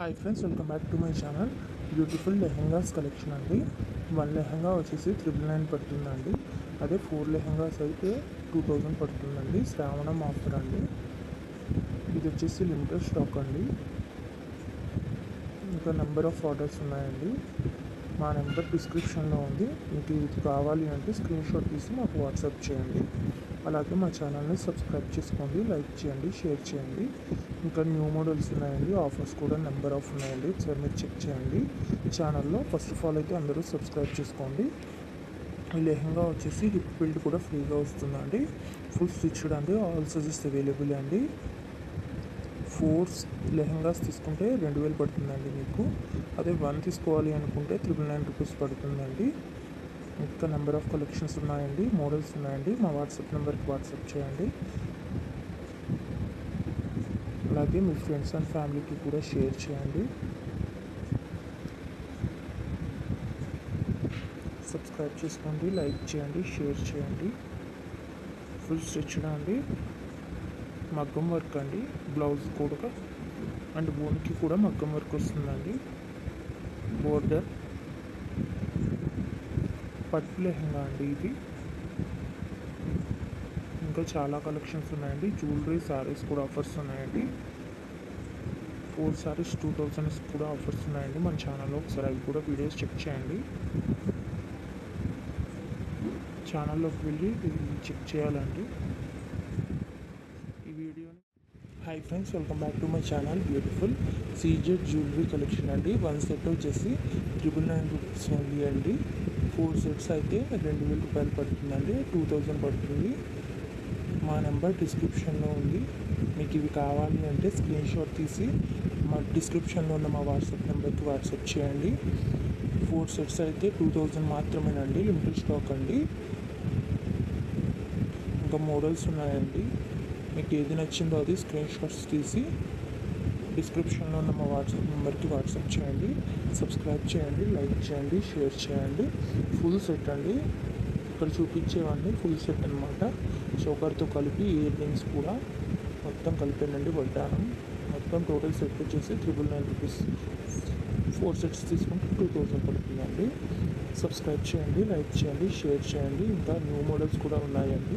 Hi friends welcome back to my channel beautiful lehengas collection అండి. One lehenga వచ్చేసి triple nine పడుతుందండి. అదే four lehengas అయితే టూ థౌజండ్ పడుతుందండి. శ్రావణం ఆఫర్ అండి. ఇది వచ్చేసి లిమిటెడ్ స్టాక్ అండి. ఇంకా నెంబర్ ఆఫ్ ఆర్డర్స్ ఉన్నాయండి. మా నెంబర్ డిస్క్రిప్షన్లో ఉంది. మీకు ఇది కావాలి అంటే స్క్రీన్ షాట్ తీసి మాకు వాట్సాప్ చేయండి. అలాగే మా ఛానల్ని సబ్స్క్రైబ్ చేసుకోండి లైక్ చేయండి షేర్ చేయండి. ఇంకా న్యూ మోడల్స్ ఉన్నాయండి ఆఫర్స్ కూడా నెంబర్ ఆఫ్ ఉన్నాయండి. ఒకసారి మీరు చెక్ చేయండి. ఛానల్లో ఫస్ట్ ఆఫ్ ఆల్ అయితే అందరూ సబ్స్క్రైబ్ చేసుకోండి. లెహంగా వచ్చేసి హిప్ బిల్డ్ కూడా ఫ్రీగా వస్తుందండి. ఫుల్ స్టిచ్డ్ అండి ఆల్ సైజెస్ అవైలబుల్ అండి. ఫోర్స్ లెహంగాస్ తీసుకుంటే రెండు వేలు పడుతుందండి మీకు. అదే వన్ తీసుకోవాలి అనుకుంటే త్రిబుల్ నైన్ రూపీస్ పడుతుందండి. ఇంకా నెంబర్ ఆఫ్ కలెక్షన్స్ ఉన్నాయండి మోడల్స్ ఉన్నాయండి. మా వాట్సాప్ నెంబర్కి వాట్సాప్ చేయండి. అలాగే మీ ఫ్రెండ్స్ అండ్ ఫ్యామిలీకి కూడా షేర్ చేయండి. సబ్స్క్రైబ్ చేసుకోండి లైక్ చేయండి షేర్ చేయండి. ఫుల్ స్టిచ్డ్ అండి. మగ్గం వర్క్ అండి. బ్లౌజ్ కూడా. అండ్ బోన్కి కూడా మగ్గం వర్క్ వస్తుందండి. బోర్డర్ పట్టు లెహంగా అండి ఇది. ఇంకా చాలా కలెక్షన్స్ ఉన్నాయండి. జ్యువెలరీ శారీస్ కూడా ఆఫర్స్ ఉన్నాయండి. ఫోర్ శారీస్ టూ థౌజండ్స్ కూడా ఆఫర్స్ ఉన్నాయండి. మన ఛానల్లో ఒకసారి అవి కూడా వీడియోస్ చెక్ చేయండి. ఛానల్లోకి వెళ్ళి చెక్ చేయాలండి. Hi friends welcome back to my channel beautiful CZ jewellery collection అండి. వన్ సెట్ వచ్చేసి ట్రిపుల్ నైన్ రూపీస్ ఓన్లీ అండి. ఫోర్ సెట్స్ అయితే రెండు వేల రూపాయలు పడుతుందండి. టూ థౌజండ్ పడుతుంది. మా నెంబర్ డిస్క్రిప్షన్లో ఉంది. మీకు ఇవి కావాలి అంటే స్క్రీన్ షాట్ తీసి మా డిస్క్రిప్షన్లో ఉన్న మా వాట్సాప్ నెంబర్కి వాట్సాప్ చేయండి. ఫోర్ సెట్స్ అయితే టూ థౌజండ్ మాత్రమేనండి. లిమిటెడ్ స్టాక్ అండి. ఇంకా మోడల్స్ ఉన్నాయండి. మీకు ఏది నచ్చిందో అది స్క్రీన్ షాట్స్ తీసి డిస్క్రిప్షన్లో ఉన్న మా వాట్సాప్ నెంబర్కి వాట్సాప్ చేయండి. సబ్స్క్రైబ్ చేయండి లైక్ చేయండి షేర్ చేయండి. ఫుల్ సెట్ అండి. ఇక్కడ చూపించేవన్నీ ఫుల్ సెట్ అనమాట చోకర్తో కలిపి ఇయర్ రింగ్స్ కూడా మొత్తం కలిపానండి వడ్డానం. మొత్తం టోటల్ సెట్ వచ్చేసి triple nine rupees four sets తీసుకుంటే టూ థౌజండ్ పడుతుందండి. సబ్స్క్రైబ్ చేయండి లైక్ చేయండి షేర్ చేయండి. ఇంకా న్యూ మోడల్స్ కూడా ఉన్నాయండి.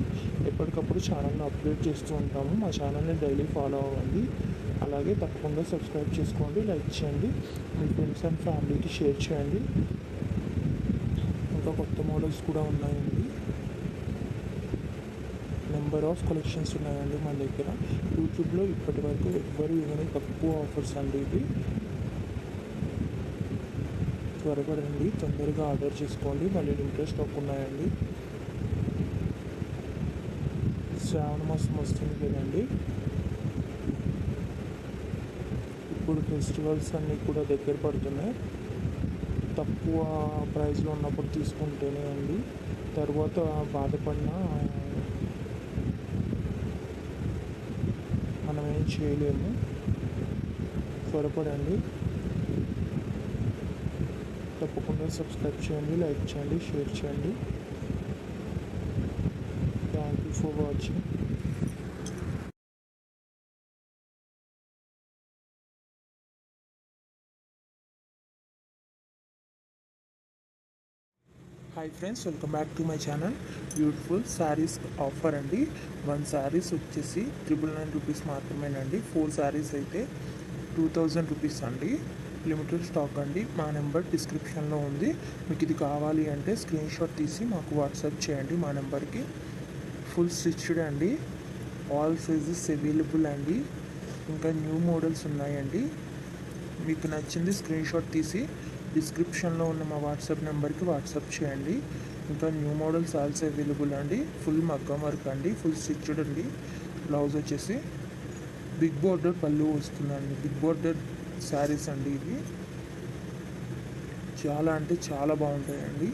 ఎప్పటికప్పుడు ఛానల్ని అప్డేట్ చేస్తూ ఉంటాము. మా ఛానల్ని డైలీ ఫాలో అవ్వండి. అలాగే తప్పకుండా సబ్స్క్రైబ్ చేసుకోండి లైక్ చేయండి. మీ ఫ్రెండ్స్ అండ్ ఫ్యామిలీకి షేర్ చేయండి. ఇంకా కొత్త మోడల్స్ కూడా ఉన్నాయండి. నెంబర్ ఆఫ్ కలెక్షన్స్ ఉన్నాయండి మన దగ్గర. యూట్యూబ్లో ఇప్పటి వరకు ఎవ్వరు ఇవన్నీ తక్కువ ఆఫర్స్ అండి త్వరగా త్వరపడండి తొందరగా ఆర్డర్ చేసుకోండి. మళ్ళీ లిమిటెడ్ స్టాక్ ఉన్నాయండి. శ్రావణ మాసం వస్తుంది కదండి. ఇప్పుడు ఫెస్టివల్స్ అన్నీ కూడా దగ్గర పడుతున్నాయి. తక్కువ ప్రైస్లో ఉన్నప్పుడు తీసుకుంటేనే అండి. తర్వాత బాధపడిన మనం ఏం చేయలేము. త్వరపడండి. తప్పకుండా సబ్స్క్రైబ్ చేయండి లైక్ చేయండి షేర్ చేయండి. Thank you for watching hi friends welcome back to my channel beautiful saris offer అండి. వన్ శారీస్ వచ్చేసి ట్రిపుల్ నైన్ రూపీస్ మాత్రమేనండి. ఫోర్ శారీస్ అయితే టూ థౌజండ్ రూపీస్ అండి. లిమిటెడ్ స్టాక్ అండి. మా నెంబర్ డిస్క్రిప్షన్లో ఉంది. మీకు ఇది కావాలి అంటే స్క్రీన్ షాట్ తీసి మాకు వాట్సాప్ చేయండి మా నెంబర్కి. ఫుల్ స్టిచ్డ్ అండి. ఆల్ సైజెస్ అవైలబుల్ అండి. ఇంకా న్యూ మోడల్స్ ఉన్నాయండి. మీకు నచ్చింది స్క్రీన్ షాట్ తీసి డిస్క్రిప్షన్లో ఉన్న మా వాట్సాప్ నెంబర్కి వాట్సాప్ చేయండి. ఇంకా న్యూ మోడల్స్ ఆల్సో అవైలబుల్ అండి. ఫుల్ మగ్గం వర్క్ అండి. ఫుల్ స్టిచ్డ్ అండి. బ్లౌజ్ వచ్చేసి బిగ్ బోర్డర్ పళ్ళు వస్తుందండి. బిగ్ బోర్డర్ శారీస్ అండి ఇవి. చాలా అంటే చాలా బాగుంటాయండి.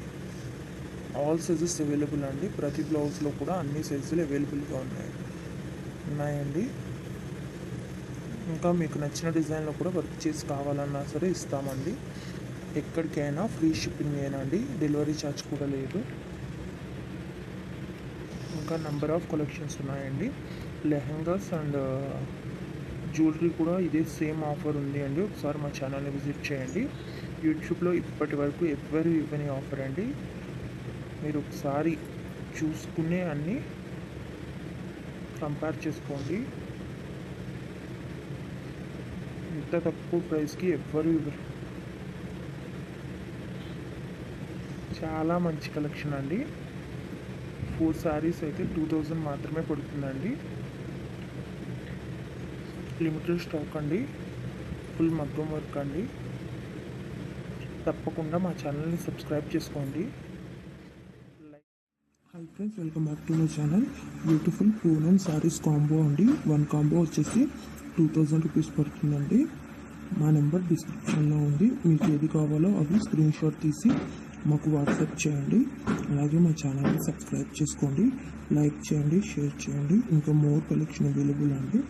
ఆల్ సైజెస్ అవైలబుల్ అండి. ప్రతి బ్లౌజ్లో కూడా అన్ని సైజులు అవైలబుల్గా ఉన్నాయి. ఉన్నాయండి. ఇంకా మీకు నచ్చిన డిజైన్లో కూడా వర్క్ చేసి కావాలన్నా సరే ఇస్తామండి. ఎక్కడికైనా ఫ్రీ షిప్పింగ్ అండి? డెలివరీ ఛార్జ్ కూడా లేదు. ఇంకా నెంబర్ ఆఫ్ కలెక్షన్స్ ఉన్నాయండి. లెహంగాస్ అండ్ జ్యువెలరీ కూడా ఇదే సేమ్ ఆఫర్ ఉంది అండి. ఒకసారి మా ఛానల్ని విజిట్ చేయండి. యూట్యూబ్లో ఇప్పటి వరకు ఎవ్వరు ఇవ్వని ఆఫర్ అండి. మీరు ఒకసారి చూసుకునే అన్ని కంపేర్ చేసుకోండి. ఇంత తక్కువ ప్రైస్కి ఎవ్వరు ఇవ్వరు. చాలా మంచి కలెక్షన్ అండి. ఫోర్ శారీస్ అయితే టూ థౌజండ్ మాత్రమే పడుతుందండి. లిమిటెడ్ స్టాక్ అండి. ఫుల్ మగ్గం వర్క్ అండి. తప్పకుండా మా ఛానల్ని సబ్స్క్రైబ్ చేసుకోండి. Hi friends welcome back to my channel beautiful Poonam saris combo అండి. వన్ కాంబో వచ్చేసి టూ థౌజండ్ రూపీస్ పడుతుందండి. మా నెంబర్ డిస్క్రిప్షన్లో ఉంది. మీకు ఏది కావాలో అవి స్క్రీన్ షాట్ తీసి మాకు వాట్సాప్ చేయండి. అలాగే మా ఛానల్ని సబ్స్క్రైబ్ చేసుకోండి. లైక్ చేయండి షేర్ చేయండి. ఇంకా మోర్ కలెక్షన్ అవైలబుల్ అండి.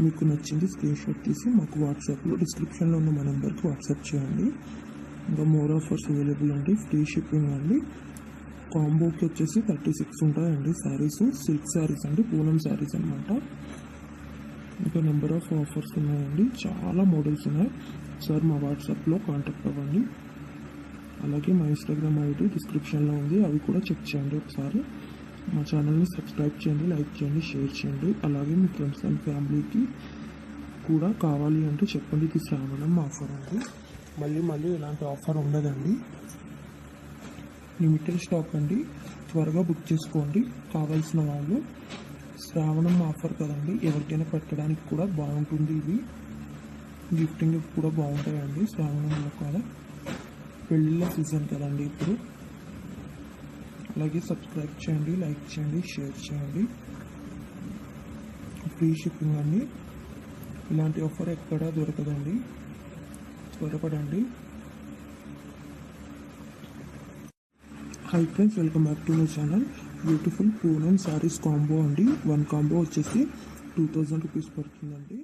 మీకు నచ్చింది స్క్రీన్ షాట్ తీసి మాకు వాట్సాప్లో డిస్క్రిప్షన్లో ఉన్న మా నెంబర్కి వాట్సాప్ చేయండి. ఇంకా మోర్ ఆఫర్స్ అవైలబుల్ అండి ఫ్రీ షిప్పింగ్ అండి. కాంబోకి వచ్చేసి థర్టీ సిక్స్ ఉంటాయండి శారీస్ సిల్క్ శారీస్ అండి పూనం శారీస్ అనమాట ఇంకా నెంబర్ ఆఫ్ ఆఫర్స్ ఉన్నాయండి. చాలా మోడల్స్ ఉన్నాయి. సార్ మా వాట్సాప్లో కాంటాక్ట్ అవ్వండి. అలాగే మా ఇన్స్టాగ్రామ్ ఐడి డిస్క్రిప్షన్లో ఉంది. అవి కూడా చెక్ చేయండి ఒకసారి. మా ఛానల్ని సబ్స్క్రైబ్ చేయండి లైక్ చేయండి షేర్ చేయండి. అలాగే మీ ఫ్రెండ్స్ అండ్ ఫ్యామిలీకి కూడా కావాలి అంటే చెప్పండి ఇది శ్రావణం ఆఫర్ ఉంది. మళ్ళీ మళ్ళీ ఇలాంటి ఆఫర్ ఉండదండి. లిమిటెడ్ స్టాక్ అండి. త్వరగా బుక్ చేసుకోండి. కావాల్సిన వాళ్ళు శ్రావణం ఆఫర్ కదండి. ఎవరికైనా పెట్టడానికి కూడా బాగుంటుంది ఇది. గిఫ్టింగ్ కూడా బాగుంటాయండి శ్రావణంలో కూడా. పెళ్ళిళ్ళ సీజన్ కదండి ఇప్పుడు. అలాగే సబ్స్క్రైబ్ చేయండి లైక్ చేయండి షేర్ చేయండి. ఫ్రీ షిప్పింగ్ అండి ఇలాంటి ఆఫర్ ఎక్కడా దొరకదండి. త్వరపడండి. Hi friends welcome back to my channel beautiful Poonam saris combo అండి. వన్ కాంబో వచ్చేసి టూ థౌజండ్ రూపీస్ పడుతుందండి.